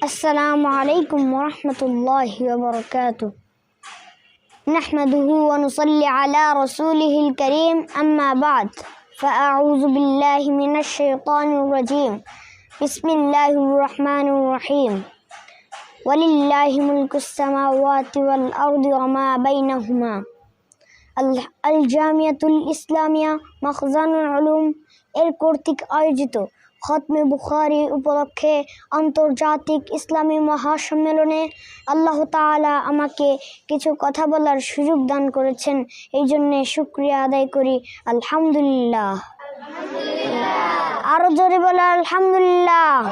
السلام عليكم ورحمة الله وبركاته نحمده ونصلي على رسوله الكريم أما بعد فأعوذ بالله من الشيطان الرجيم بسم الله الرحمن الرحيم ولله ملك السماوات والأرض وما بينهما আল- আল জামিয়াতুল ইসলামিয়া মখজানুল আলুম এর কর্তৃক আয়োজিত খতমে বুখারি উপলক্ষে আন্তর্জাতিক ইসলামী মহাসম্মেলনে আল্লাহ তাআলা আমাকে কিছু কথা বলার সুযোগ দান করেছেন। এই জন্যে শুক্রিয়া আদায় করি। আলহামদুলিল্লাহ। আরও জোরে বলে, আলহামদুলিল্লাহ।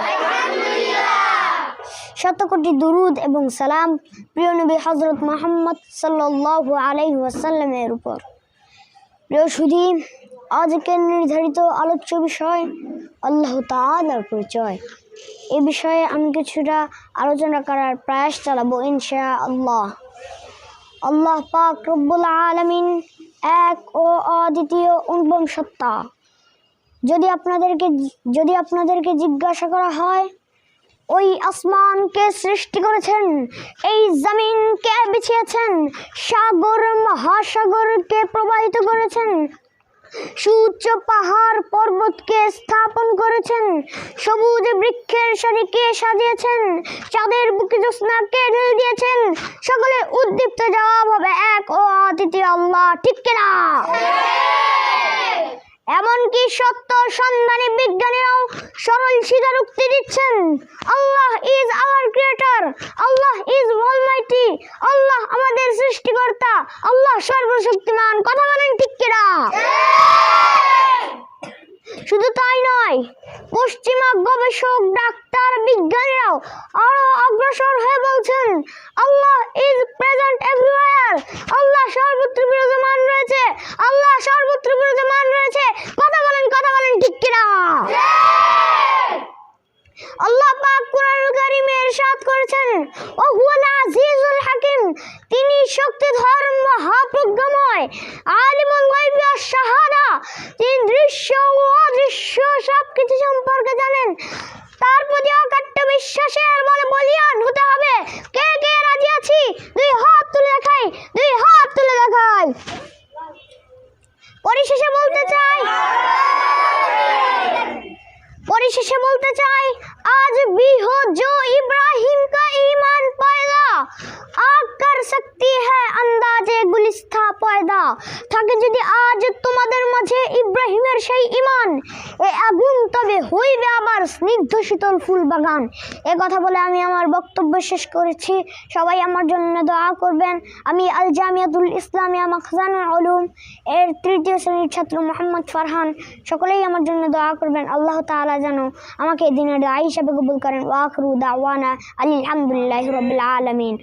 শতকোটি দুরুদ এবং সালাম প্রিয় নবী হজরত মোহাম্মদ সাল্লাল্লাহু আলাইহি ওয়াসাল্লামের উপর। সুধী, আজকের নির্ধারিত আলোচ্য বিষয় আল্লাহ তাআলার পরিচয়। এ বিষয়ে আমি কিছুটা আলোচনা করার প্রয়াস চালাবো ইনশা আল্লাহ আল্লাহ পাক রব্বুল আলামিন এক ও অদ্বিতীয় অনুপম সত্তা। যদি আপনাদেরকে যদি আপনাদেরকে জিজ্ঞাসা করা হয় ওই আসমানকে সৃষ্টি করেছেন এই জমিনকে বিছিয়েছেন সাগর মহাসাগরকে প্রবাহিত করেছেন সুউচ্চ পাহাড় পর্বতকে স্থাপন করেছেন সবুজ বৃক্ষের সারিকে সাজিয়েছেন চাঁদের বুকে জ্যোৎস্নাকে ঢেলে দিয়েছেন সকলে উদ্দীপ্ত জবাব হবে এক ও অতিথি আল্লাহ ঠিক কিনা? এমনকি সত্য সন্ধানী বিজ্ঞানীরাও সরল স্বীকারোক্তি দিচ্ছেন। Allah is our creator Allah is almighty Allah আমাদের সৃষ্টিকর্তা আল্লাহ সর্বশক্তিমান। কথা বলেন ঠিক কিনা? শুধু তাই নয় পশ্চিমা গবেষক ডাক্তার বিজ্ঞানীরাও আরও অগ্রসর হয়ে বলছেন আল্লাহ ইজ প্রেজেন্ট এভরিওয়্যার আল্লাহ সর্বত্র বিরাজমান রয়েছে আল্লাহ সর্বত্র বিরাজমান রয়েছে কথা বলেন কথা বলেন ঠিক কিনা আল্লাহ পাক কোরআনুল কারীমে করেছেন। ও হুয়াল আজিজুল হাকিম, তিনি শক্তিধর মহাপ্রজ্ঞময়, আলিমুল গায়বি শাহাদা, তিনি দৃশ্য ও অদৃশ্য সব কিছু সম্পর্কে জানেন। তার প্রতি অকাট্য বিশ্বাসের বলে বলিয়ান হতে হবে। কে কে রাজি আছি? দুই হাত তুলে দেখাই। परिशेषे बोलते चाहे आज भी हो जो इब्राहिम का ईमान पैदा आग कर सकती है अंदाजे गुलिस्ता পয়দা থাকে যদি আজ তোমাদের ইব্রাহিমের সেই ইমান এ আগুন তবে হইবে আবার স্নিগ্ধ শীতল ফুল বাগান। এ কথা বলে আমি আমার বক্তব্য শেষ করেছি। সবাই আমার জন্য দোয়া করবেন। আমি আল জামিয়াতুল ইসলামিয়া মাখজানুল আলুম এর তৃতীয় শ্রেণির ছাত্র মোহাম্মদ ফারহান। সকলেই আমার জন্য দোয়া করবেন। আল্লাহ তাআলা যেন আমাকে দিনের দোয়া হিসাবে কবুল করেন। ওয়াখরু দাওয়ানা আলহামদুলিল্লাহ রবিল আলমিন।